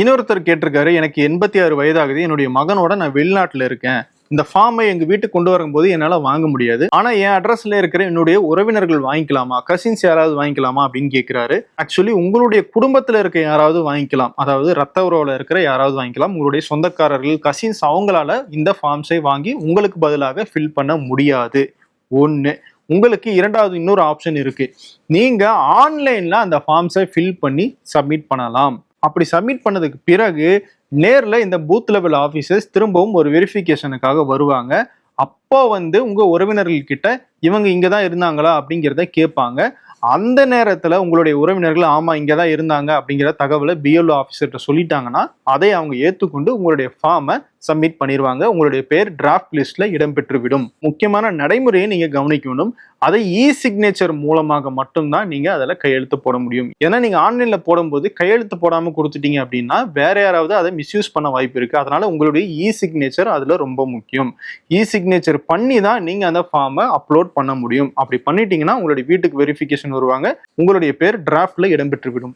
இன்னொருத்தர் கேட்டிருக்காரு எனக்கு எண்பத்தி ஆறு வயதாகுது என்னுடைய மகனோட நான் வெளிநாட்டில் இருக்கேன். இந்த ஃபார்மை எங்க வீட்டுக்கு கொண்டு வரும்போது என்னால வாங்க முடியாது. ஆனா என் அட்ரஸ்ல இருக்கிற என்னுடைய உறவினர்கள் வாங்கிக்கலாமா கசின்ஸ் யாராவது வாங்கிக்கலாமா அப்படின்னு கேட்கிறாரு ஆக்சுவலி உங்களுடைய குடும்பத்துல இருக்க யாராவது வாங்கிக்கலாம். அதாவது ரத்த உறவுல இருக்கிற யாராவது வாங்கிக்கலாம். உங்களுடைய சொந்தக்காரர்கள் கசின்ஸ் அவங்களால இந்த ஃபார்ம்ஸை வாங்கி உங்களுக்கு பதிலாக ஃபில் பண்ண முடியாது. ஒன்று உங்களுக்கு இரண்டாவது இன்னொரு ஆப்ஷன் இருக்கு. நீங்க ஆன்லைன்ல அந்த ஃபார்ம்ஸை ஃபில் பண்ணி சப்மிட் பண்ணலாம். அப்படி சப்மிட் பண்ணதுக்கு பிறகு நேரில் இந்த பூத் லெவல் ஆஃபீஸர்ஸ் திரும்பவும் ஒரு வெரிஃபிகேஷனுக்காக வருவாங்க. அப்போ வந்து உங்கள் உறவினர்கள்கிட்ட இவங்க இங்கே தான் இருந்தாங்களா அப்படிங்கிறத கேட்பாங்க. அந்த நேரத்தில் உங்களுடைய உறவினர்கள் ஆமாம் இங்கே தான் இருந்தாங்க அப்படிங்கிற தகவலை பிஎல்ஓ ஆஃபீஸர்கிட்ட சொல்லிட்டாங்கன்னா அதை அவங்க ஏற்றுக்கொண்டு உங்களுடைய ஃபார்மை சப்மிட் பண்ணிடுவாங்க உங்களுடைய பேர் டிராஃப்ட் லிஸ்ட்ல இடம்பெற்று விடும் முக்கியமான நடைமுறையை நீங்க கவனிக்கணும். அதை இ சிக்னேச்சர் மூலமாக மட்டும்தான் நீங்க அதில் கையெழுத்து போட முடியும். ஏன்னா நீங்க ஆன்லைன்ல போடும்போது கையெழுத்து போடாம கொடுத்துட்டீங்க அப்படின்னா வேற யாராவது அதை மிஸ்யூஸ் பண்ண வாய்ப்பு இருக்கு. அதனால உங்களுடைய இ சிக்னேச்சர் அதுல ரொம்ப முக்கியம். இ சிக்னேச்சர் பண்ணி தான் நீங்க அந்த ஃபார்மை அப்லோட் பண்ண முடியும். அப்படி பண்ணிட்டீங்கன்னா உங்களுடைய வீட்டுக்கு வெரிஃபிகேஷன் வருவாங்க. உங்களுடைய பேர் டிராஃப்ட்ல இடம்பெற்று விடும்